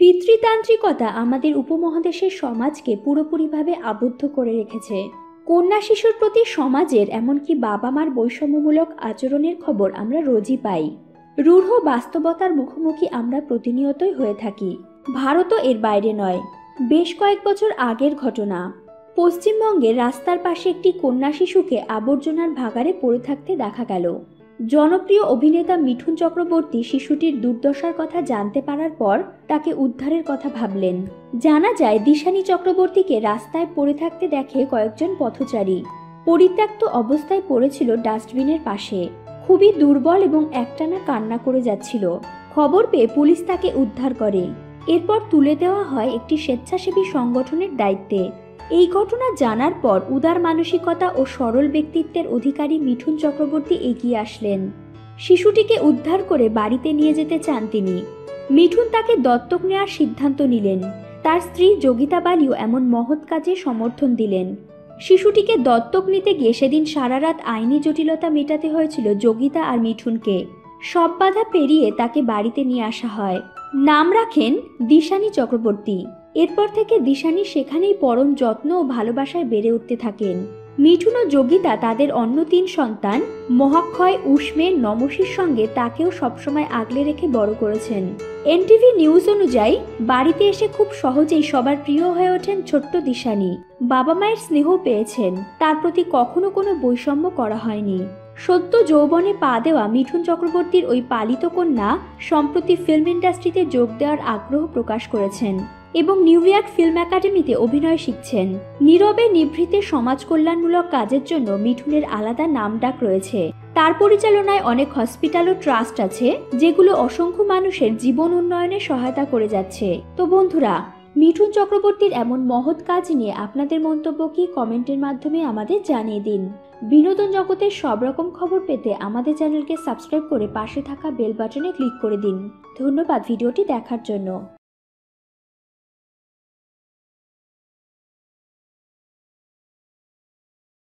পিতৃতান্ত্রিকতা আমাদের উপমহাদেশের সমাজকে পুরোপুরিভাবে আবদ্ধ করে রেখেছে। কন্যা শিশুর প্রতি সমাজের এমনকি বাবা মার বৈষম্যমূলক আচরণের খবর আমরা রোজই পাই। রূঢ় বাস্তবতার মুখোমুখি আমরা প্রতিনিয়তই হয়ে থাকি। ভারতও এর বাইরে নয়। বেশ কয়েক বছর আগের ঘটনা। পশ্চিমবঙ্গের রাস্তার পাশে একটি কন্যা শিশুকে আবর্জনার ভাগাড়ে পড়ে থাকতে দেখা গেল। জনপ্রিয় অভিনেতা মিঠুন চক্রবর্তী শিশুটির দুর্দশার কথা জানতে পারার পর তাকে উদ্ধারের কথা ভাবলেন। জানা যায়, দিশানী চক্রবর্তীকে রাস্তায় পড়ে থাকতে দেখে কয়েকজন পথচারী পরিত্যক্ত অবস্থায় পড়েছিল ডাস্টবিনের পাশে। খুবই দুর্বল এবং একটানা কান্না করে যাচ্ছিল। খবর পেয়ে পুলিশ তাকে উদ্ধার করে। এরপর তুলে দেওয়া হয় একটি স্বেচ্ছাসেবী সংগঠনের দায়িত্বে। এই ঘটনা জানার পর উদার মানসিকতা ও সরল ব্যক্তিত্বের অধিকারী মিঠুন চক্রবর্তী এগিয়ে আসলেন। শিশুটিকে উদ্ধার করে বাড়িতে নিয়ে যেতে চান তিনি। মিঠুন তাকে দত্তক নেওয়ার সিদ্ধান্ত নিলেন। তার স্ত্রী যোগিতা বালিও এমন মহৎ কাজে সমর্থন দিলেন। শিশুটিকে দত্তক নিতে গিয়ে সেদিন সারা রাত আইনি জটিলতা মেটাতে হয়েছিল যোগিতা আর মিঠুনকে। সব বাধা পেরিয়ে তাকে বাড়িতে নিয়ে আসা হয়। নাম রাখেন দিশানি চক্রবর্তী। এরপর থেকে দিশানি সেখানেই পরম যত্ন ও ভালোবাসায় বেড়ে উঠতে থাকেন। মিঠুন ও যোগিতা তাদের অন্য তিন সন্তান, মহাক্ষয়, উষ্মে নমসীর সঙ্গে তাকেও সবসময় আগলে রেখে বড় করেছেন। এনটিভি নিউজ অনুযায়ী, বাড়িতে এসে খুব সহজেই সবার প্রিয় হয়ে ওঠেন ছোট্ট দিশানি। বাবা মায়ের স্নেহ পেয়েছেন, তার প্রতি কখনো কোনো বৈষম্য করা হয়নি। সদ্য যৌবনে পা দেওয়া মিঠুন চক্রবর্তীর ওই পালিত কন্যা, সম্প্রতি ফিল্ম ইন্ডাস্ট্রিতে যোগ দেওয়ার আগ্রহ প্রকাশ করেছেন। এবং নিউ ইয়র্ক ফিল্ম একাডেমিতে অভিনয় শিখছেন। নীরবে নিভৃতে সমাজ কল্যাণমূলক কাজের জন্য মিঠুনের আলাদা নাম ডাক রয়েছে। তার পরিচালনায় অনেক হসপিটাল ও ট্রাস্ট আছে, যেগুলো অসংখ্য মানুষের জীবন উন্নয়নে সহায়তা করে যাচ্ছে। তো বন্ধুরা, মিঠুন চক্রবর্তীর এমন মহৎ কাজ নিয়ে আপনাদের মন্তব্য কি কমেন্টের মাধ্যমে আমাদের জানিয়ে দিন। বিনোদন জগতের সব রকম খবর পেতে আমাদের চ্যানেলকে সাবস্ক্রাইব করে পাশে থাকা বেল বাটনে ক্লিক করে দিন। ধন্যবাদ ভিডিওটি দেখার জন্য।